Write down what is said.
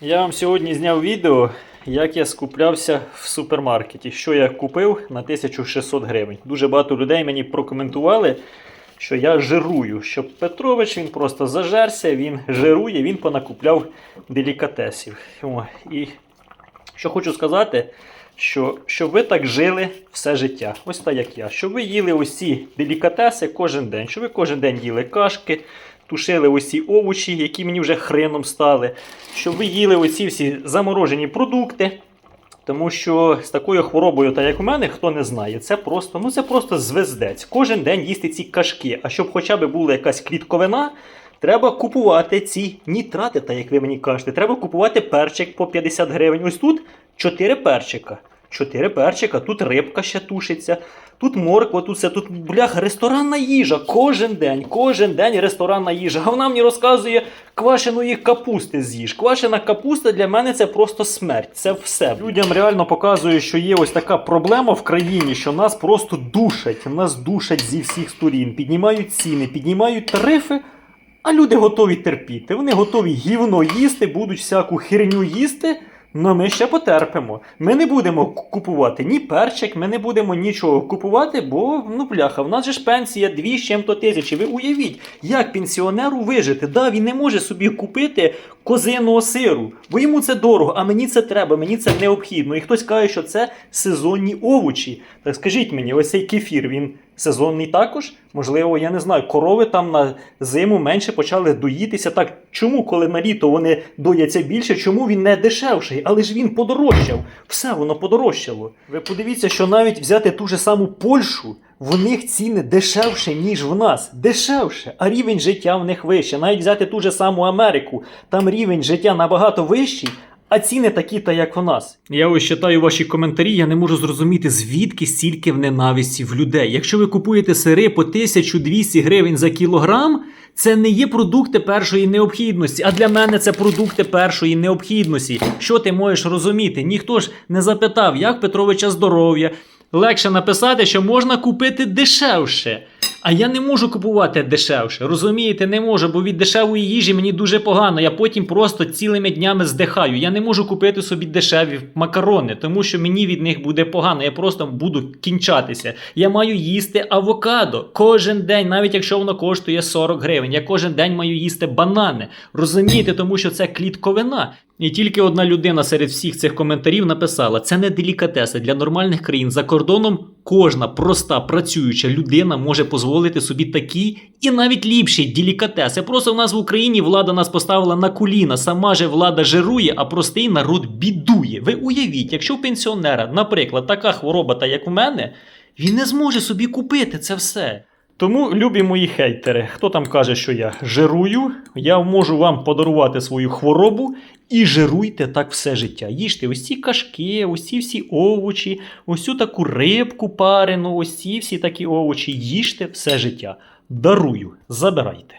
Я вам сьогодні зняв відео, як я скуплявся в супермаркеті. Що я купив на 1600 гривень. Дуже багато людей мені прокоментували, що я жирую. Що Петрович він просто зажерся, він жирує, він понакупляв делікатесів. І що хочу сказати, що щоб ви так жили все життя, ось так як я. Щоб ви їли усі делікатеси кожен день, щоб ви кожен день їли кашки, тушили усі овочі, які мені вже хреном стали, щоб ви їли оці всі заморожені продукти. Тому що з такою хворобою, та як у мене, хто не знає, це просто, ну це просто звездець. Кожен день їсти ці кашки. А щоб хоча б була якась клітковина, треба купувати ці нітрати, та як ви мені кажете. Треба купувати перчик по 50 гривень. Ось тут 4 перчика. 4 перчика, тут рибка ще тушиться, тут морква, тут все, тут бляха, ресторанна їжа. Кожен день, кожен день ресторанна їжа. А вона мені розказує квашеної капусти з'їж. Квашена капуста для мене це просто смерть. Це все. Людям реально показує, що є ось така проблема в країні, що нас просто душать. Нас душать зі всіх сторін, піднімають ціни, піднімають тарифи. А люди готові терпіти. Вони готові гівно їсти, будуть всяку херню їсти. Ну ми ще потерпимо. Ми не будемо купувати ні перчик, ми не будемо нічого купувати, бо ну бляха, в нас же ж пенсія 2 з чим-то тисячі. Ви уявіть, як пенсіонеру вижити. Да, він не може собі купити козиного сиру, бо йому це дорого, а мені це треба, мені це необхідно. І хтось каже, що це сезонні овочі. Так скажіть мені, ось цей кефір, він сезонний також? Можливо, я не знаю, корови там на зиму менше почали доїтися. Так чому, коли на літо вони дояться більше, чому він не дешевший? Але ж він подорожчав. Все воно подорожчало. Ви подивіться, що навіть взяти ту же саму Польщу. В них ціни дешевше, ніж в нас. Дешевше, а рівень життя в них вище. Навіть взяти ту же саму Америку, там рівень життя набагато вищий, а ціни такі, та як у нас. Я ось читаю ваші коментарі, я не можу зрозуміти, звідки стільки в ненависті в людей. Якщо ви купуєте сири по 1200 гривень за кілограм, це не є продукти першої необхідності, а для мене це продукти першої необхідності. Що ти можеш розуміти? Ніхто ж не запитав, як Петровича здоров'я. Легше написати, що можна купити дешевше. А я не можу купувати дешевше. Розумієте, не можу, бо від дешевої їжі мені дуже погано. Я потім просто цілими днями здихаю. Я не можу купити собі дешеві макарони, тому що мені від них буде погано. Я просто буду кінчатися. Я маю їсти авокадо кожен день, навіть якщо воно коштує 40 гривень. Я кожен день маю їсти банани. Розумієте, тому що це клітковина. І тільки одна людина серед всіх цих коментарів написала: це не делікатеси для нормальних країн. За кордоном кожна проста працююча людина може дозволити собі такі і навіть ліпші делікатеси. Просто в нас в Україні влада нас поставила на коліна. Сама же влада жирує, а простий народ бідує. Ви уявіть, якщо у пенсіонера, наприклад, така хвороба, та як у мене, він не зможе собі купити це все. Тому, любі мої хейтери, хто там каже, що я жирую, я можу вам подарувати свою хворобу і жируйте так все життя. Їжте ось ці кашки, ось ці всі овочі, ось цю таку рибку парену, ось ці всі такі овочі. Їжте все життя. Дарую, забирайте.